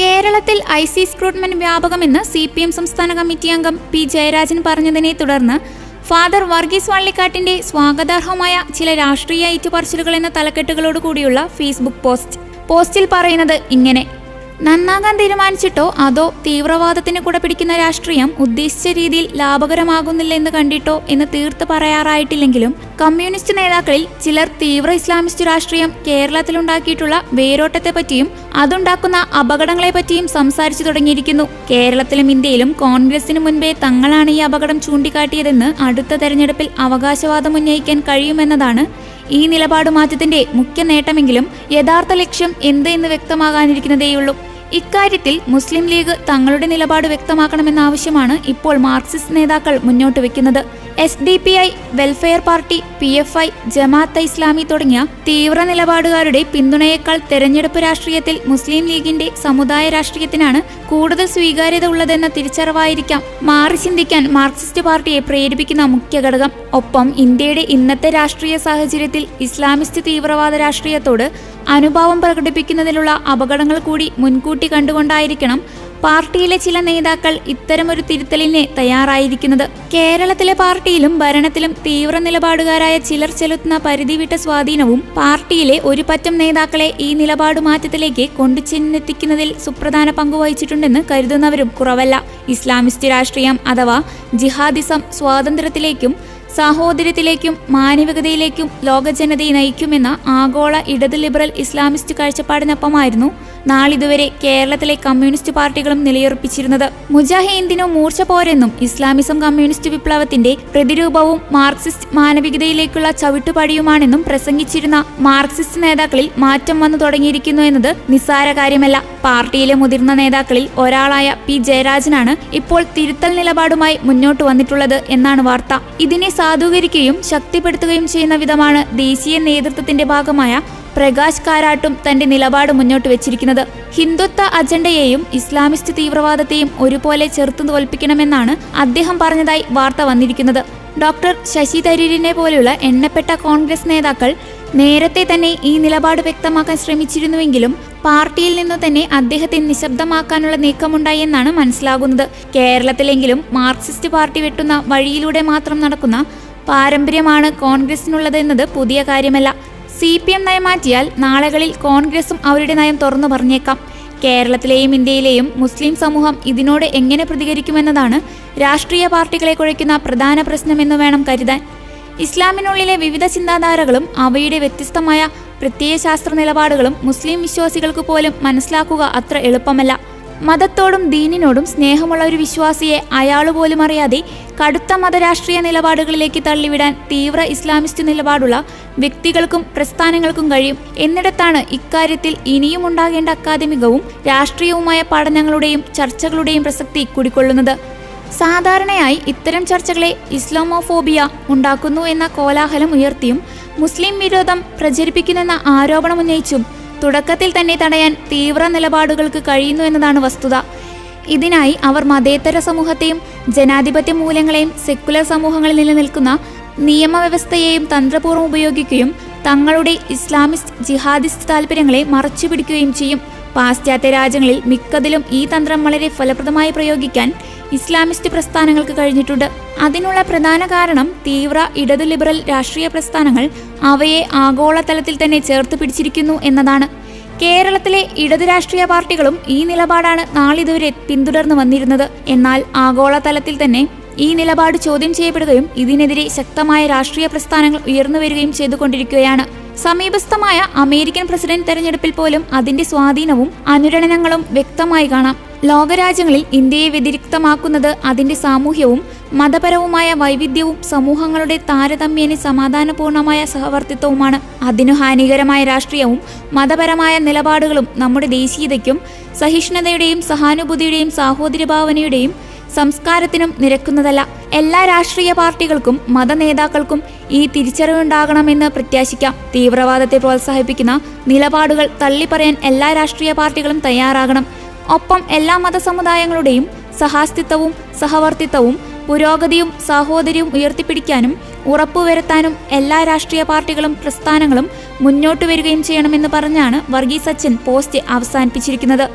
കേരളത്തിൽ I S recruitment വ്യാപകമെന്ന് C P M സംസ്ഥാന കമ്മിറ്റി അംഗം പി ജയരാജൻ പറഞ്ഞതിനെ തുടർന്ന് ഫാദർ വർഗീസ് വള്ളിക്കാട്ടിന്റെ സ്വാഗതാർഹമായ ചില രാഷ്ട്രീയ ഏറ്റുപറച്ചിലുകൾ എന്ന തലക്കെട്ടുകളോട് കൂടിയുള്ള ഫേസ്ബുക്ക് പോസ്റ്റ്. പോസ്റ്റിൽ പറയുന്നത് ഇങ്ങനെ. നന്നാകാൻ തീരുമാനിച്ചിട്ടോ? അതോ തീവ്രവാദത്തിന് കൂടെ പിടിക്കുന്ന രാഷ്ട്രീയം ഉദ്ദേശിച്ച രീതിയിൽ ലാഭകരമാകുന്നില്ല എന്ന് കണ്ടിട്ടോ എന്ന് തീർത്ത് പറയാറായിട്ടില്ലെങ്കിലും കമ്മ്യൂണിസ്റ്റ് നേതാക്കളിൽ ചിലർ തീവ്ര ഇസ്ലാമിസ്റ്റ് രാഷ്ട്രീയം കേരളത്തിലുണ്ടാക്കിയിട്ടുള്ള വേരോട്ടത്തെപ്പറ്റിയും അതുണ്ടാക്കുന്ന അപകടങ്ങളെപ്പറ്റിയും സംസാരിച്ചു തുടങ്ങിയിരിക്കുന്നു. കേരളത്തിലും ഇന്ത്യയിലും കോൺഗ്രസിന് മുൻപേ തങ്ങളാണ് ഈ അപകടം ചൂണ്ടിക്കാട്ടിയതെന്ന് അടുത്ത തെരഞ്ഞെടുപ്പിൽ അവകാശവാദം ഉന്നയിക്കാൻ കഴിയുമെന്നതാണ് ഈ നിലപാട് മാറ്റത്തിന്റെ മുഖ്യ നേട്ടമെങ്കിലും യഥാർത്ഥ ലക്ഷ്യം എന്ത് എന്ന് വ്യക്തമാകാനിരിക്കുന്നതേയുള്ളൂ. ഇക്കാര്യത്തിൽ മുസ്ലിം ലീഗ് തങ്ങളുടെ നിലപാട് വ്യക്തമാക്കണമെന്ന ആവശ്യമാണ് ഇപ്പോൾ മാർക്സിസ്റ്റ് നേതാക്കൾ മുന്നോട്ട് വെക്കുന്നത്. S D P I welfare party P F I Jamaat Islami തുടങ്ങിയ തീവ്ര നിലപാടുകാരുടെ പിന്തുണയേക്കാൾ തെരഞ്ഞെടുപ്പ് രാഷ്ട്രീയത്തിൽ മുസ്ലിം ലീഗിന്റെ സമുദായ രാഷ്ട്രീയത്തിനാണ് കൂടുതൽ സ്വീകാര്യത ഉള്ളതെന്ന തിരിച്ചറിവായിരിക്കാം മാറി ചിന്തിക്കാൻ മാർക്സിസ്റ്റ് പാർട്ടിയെ പ്രേരിപ്പിക്കുന്ന മുഖ്യ ഘടകം. ഒപ്പം ഇന്ത്യയുടെ ഇന്നത്തെ രാഷ്ട്രീയ സാഹചര്യത്തിൽ ഇസ്ലാമിസ്റ്റ് തീവ്രവാദ രാഷ്ട്രീയത്തോട് അനുഭാവം പ്രകടിപ്പിക്കുന്നതിലുള്ള അപകടങ്ങൾ കൂടി മുൻകൂട്ടി കണ്ടുകൊണ്ടായിരിക്കണം പാർട്ടിയിലെ ചില നേതാക്കൾ ഇത്തരമൊരു തിരുത്തലിനെ തയ്യാറായിരിക്കുന്നത്. കേരളത്തിലെ പാർട്ടിയിലും ഭരണത്തിലും തീവ്ര നിലപാടുകാരായ ചിലർ ചെലുത്തുന്ന പരിധിവിട്ട സ്വാധീനവും പാർട്ടിയിലെ ഒരു പറ്റം നേതാക്കളെ ഈ നിലപാട് മാറ്റത്തിലേക്ക് കൊണ്ടുചെന്നെത്തിക്കുന്നതിൽ സുപ്രധാന പങ്കുവഹിച്ചിട്ടുണ്ടെന്ന് കരുതുന്നവരും കുറവല്ല. ഇസ്ലാമിസ്റ്റ് രാഷ്ട്രീയം അഥവാ ജിഹാദിസം സ്വാതന്ത്ര്യത്തിലേക്കും സാഹോദര്യത്തിലേക്കും മാനവികതയിലേക്കും ലോകജനതയെ നയിക്കുമെന്ന ആഗോള ഇടത് ലിബറൽ ഇസ്ലാമിസ്റ്റ് കാഴ്ചപ്പാടിനൊപ്പമായിരുന്നു നാളിതുവരെ കേരളത്തിലെ കമ്മ്യൂണിസ്റ്റ് പാർട്ടികളും നിലയുറപ്പിച്ചിരുന്നത്. മുജാഹിന്ദിനോ മൂർച്ച പോരെന്നും ഇസ്ലാമിസം കമ്മ്യൂണിസ്റ്റ് വിപ്ലവത്തിന്റെ പ്രതിരൂപവും മാർക്സിസ്റ്റ് മാനവികതയിലേക്കുള്ള ചവിട്ടുപടിയുമാണെന്നും പ്രസംഗിച്ചിരുന്ന മാർക്സിസ്റ്റ് നേതാക്കളിൽ മാറ്റം വന്നു തുടങ്ങിയിരിക്കുന്നു എന്നത് നിസ്സാര കാര്യമല്ല. പാർട്ടിയിലെ മുതിർന്ന നേതാക്കളിൽ ഒരാളായ പി ജയരാജനാണ് ഇപ്പോൾ തിരുത്തൽ നിലപാടുമായി മുന്നോട്ട് വന്നിട്ടുള്ളത് എന്നാണ് വാർത്ത. ഇതിനെ സാധൂകരിക്കുകയും ശക്തിപ്പെടുത്തുകയും ചെയ്യുന്ന വിധമാണ് ദേശീയ നേതൃത്വത്തിന്റെ ഭാഗമായ പ്രകാശ് കാരാട്ടും തന്റെ നിലപാട് മുന്നോട്ട് വെച്ചിരിക്കുന്നത്. ഹിന്ദുത്വ അജണ്ടയെയും ഇസ്ലാമിസ്റ്റ് തീവ്രവാദത്തെയും ഒരുപോലെ ചെറുത്തു തോൽപ്പിക്കണമെന്നാണ് അദ്ദേഹം പറഞ്ഞതായി വാർത്ത വന്നിരിക്കുന്നത്. ഡോക്ടർ ശശി തരൂരിനെ പോലെയുള്ള എണ്ണപ്പെട്ട കോൺഗ്രസ് നേതാക്കൾ നേരത്തെ തന്നെ ഈ നിലപാട് വ്യക്തമാക്കാൻ ശ്രമിച്ചിരുന്നുവെങ്കിലും പാർട്ടിയിൽ നിന്ന് തന്നെ അദ്ദേഹത്തെ നിശബ്ദമാക്കാനുള്ള നീക്കമുണ്ടായെന്നാണ് മനസ്സിലാകുന്നത്. കേരളത്തിലെങ്കിലും മാർക്സിസ്റ്റ് പാർട്ടി വെട്ടുന്ന വഴിയിലൂടെ മാത്രം നടക്കുന്ന പാരമ്പര്യമാണ് കോൺഗ്രസിനുള്ളതെന്നത് പുതിയ കാര്യമല്ല. സി പി എം നയം മാറ്റിയാൽ നാളുകളിൽ കോൺഗ്രസും അവരുടെ നയം തുറന്നു പറഞ്ഞേക്കാം. കേരളത്തിലെയും ഇന്ത്യയിലെയും മുസ്ലിം സമൂഹം ഇതിനോട് എങ്ങനെ പ്രതികരിക്കുമെന്നതാണ് രാഷ്ട്രീയ പാർട്ടികളെ കുഴയ്ക്കുന്ന പ്രധാന പ്രശ്നമെന്ന് വേണം കരുതാൻ. ഇസ്ലാമിനുള്ളിലെ വിവിധ ചിന്താധാരകളും അവയുടെ വ്യത്യസ്തമായ പ്രത്യയശാസ്ത്ര നിലപാടുകളും മുസ്ലിം വിശ്വാസികൾക്ക് പോലും മനസ്സിലാക്കുക അത്ര എളുപ്പമല്ല. മതത്തോടും ദീനിനോടും സ്നേഹമുള്ള ഒരു വിശ്വാസിയെ അയാൾ പോലും അറിയാതെ കടുത്ത മതരാഷ്ട്രീയ നിലപാടുകളിലേക്ക് തള്ളിവിടാൻ തീവ്ര ഇസ്ലാമിസ്റ്റ് നിലപാടുള്ള വ്യക്തികൾക്കും പ്രസ്ഥാനങ്ങൾക്കും കഴിയും. എന്നിടത്താണ് ഇക്കാര്യത്തിൽ ഇനിയും ഉണ്ടാകേണ്ട അക്കാദമികവും രാഷ്ട്രീയവുമായ പഠനങ്ങളുടെയും ചർച്ചകളുടെയും പ്രസക്തി കുടിക്കൊള്ളുന്നത്. സാധാരണയായി ഇത്തരം ചർച്ചകളെ ഇസ്ലാമോഫോബിയ ഉണ്ടാക്കുന്നു എന്ന കോലാഹലം ഉയർത്തിയും മുസ്ലിം വിരോധം പ്രചരിപ്പിക്കുന്നെന്ന ആരോപണം ഉന്നയിച്ചും തുടക്കത്തിൽ തന്നെ തടയാൻ തീവ്ര നിലപാടുകൾക്ക് കഴിയുന്നു എന്നതാണ് വസ്തുത. ഇതിനായി അവർ മതേതര സമൂഹത്തെയും ജനാധിപത്യ മൂല്യങ്ങളെയും സെക്കുലർ സമൂഹങ്ങളിൽ നിലനിൽക്കുന്ന നിയമവ്യവസ്ഥയെയും തന്ത്രപൂർവം ഉപയോഗിക്കുകയും തങ്ങളുടെ ഇസ്ലാമിസ്റ്റ് ജിഹാദിസ്റ്റ് താൽപ്പര്യങ്ങളെ മറച്ചുപിടിക്കുകയും ചെയ്യും. പാശ്ചാത്യ രാജ്യങ്ങളിൽ മിക്കതിലും ഈ തന്ത്രം വളരെ ഫലപ്രദമായി പ്രയോഗിക്കാൻ ഇസ്ലാമിസ്റ്റ് പ്രസ്ഥാനങ്ങൾക്ക് കഴിഞ്ഞിട്ടുണ്ട്. അതിനുള്ള പ്രധാന കാരണം തീവ്ര ഇടതു ലിബറൽ രാഷ്ട്രീയ പ്രസ്ഥാനങ്ങൾ അവയെ ആഗോളതലത്തിൽ തന്നെ ചേർത്ത് പിടിച്ചിരിക്കുന്നു എന്നതാണ്. കേരളത്തിലെ ഇടതു രാഷ്ട്രീയ പാർട്ടികളും ഈ നിലപാടാണ് നാളിതുവരെ പിന്തുടർന്നു വന്നിരുന്നത്. എന്നാൽ ആഗോളതലത്തിൽ തന്നെ ഈ നിലപാട് ചോദ്യം ചെയ്യപ്പെടുകയും ഇതിനെതിരെ ശക്തമായ രാഷ്ട്രീയ പ്രസ്ഥാനങ്ങൾ ഉയർന്നു വരികയും ചെയ്തുകൊണ്ടിരിക്കുകയാണ്. സമീപസ്ഥമായ അമേരിക്കൻ പ്രസിഡന്റ് തെരഞ്ഞെടുപ്പിൽ പോലും അതിന്റെ സ്വാധീനവും അനുരണനങ്ങളും വ്യക്തമായി കാണാം. ലോകരാജ്യങ്ങളിൽ ഇന്ത്യയെ വ്യതിരിക്തമാക്കുന്നത് അതിന്റെ സാമൂഹ്യവും മതപരവുമായ വൈവിധ്യവും സമൂഹങ്ങളുടെ താരതമ്യേന സമാധാനപൂർണമായ സഹവർത്തിത്വവുമാണ്. അതിനു ഹാനികരമായ രാഷ്ട്രീയവും മതപരമായ നിലപാടുകളും നമ്മുടെ ദേശീയതയ്ക്കും സഹിഷ്ണുതയുടെയും സഹാനുഭൂതിയുടെയും സാഹോദര്യഭാവനയുടെയും സംസ്കാരത്തിനും നിരക്കുന്നതല്ല. എല്ലാ രാഷ്ട്രീയ പാർട്ടികൾക്കും മതനേതാക്കൾക്കും ഈ തിരിച്ചറിവുണ്ടാകണമെന്ന് പ്രത്യാശിക്കാം. തീവ്രവാദത്തെ പ്രോത്സാഹിപ്പിക്കുന്ന നിലപാടുകൾ തള്ളിപ്പറയാൻ എല്ലാ രാഷ്ട്രീയ പാർട്ടികളും തയ്യാറാകണം. ഒപ്പം എല്ലാ മതസമുദായങ്ങളുടെയും സഹാസ്തിത്വവും സഹവർത്തിത്വവും പുരോഗതിയും സാഹോദര്യവും ഉയർത്തിപ്പിടിക്കാനും ഉറപ്പുവരുത്താനും എല്ലാ രാഷ്ട്രീയ പാർട്ടികളും പ്രസ്ഥാനങ്ങളും മുന്നോട്ട് വരികയും ചെയ്യണമെന്ന് പറഞ്ഞാണ് വർഗീസ് സച്ചിൻ പോസ്റ്റ് അവസാനിപ്പിച്ചിരിക്കുന്നത്.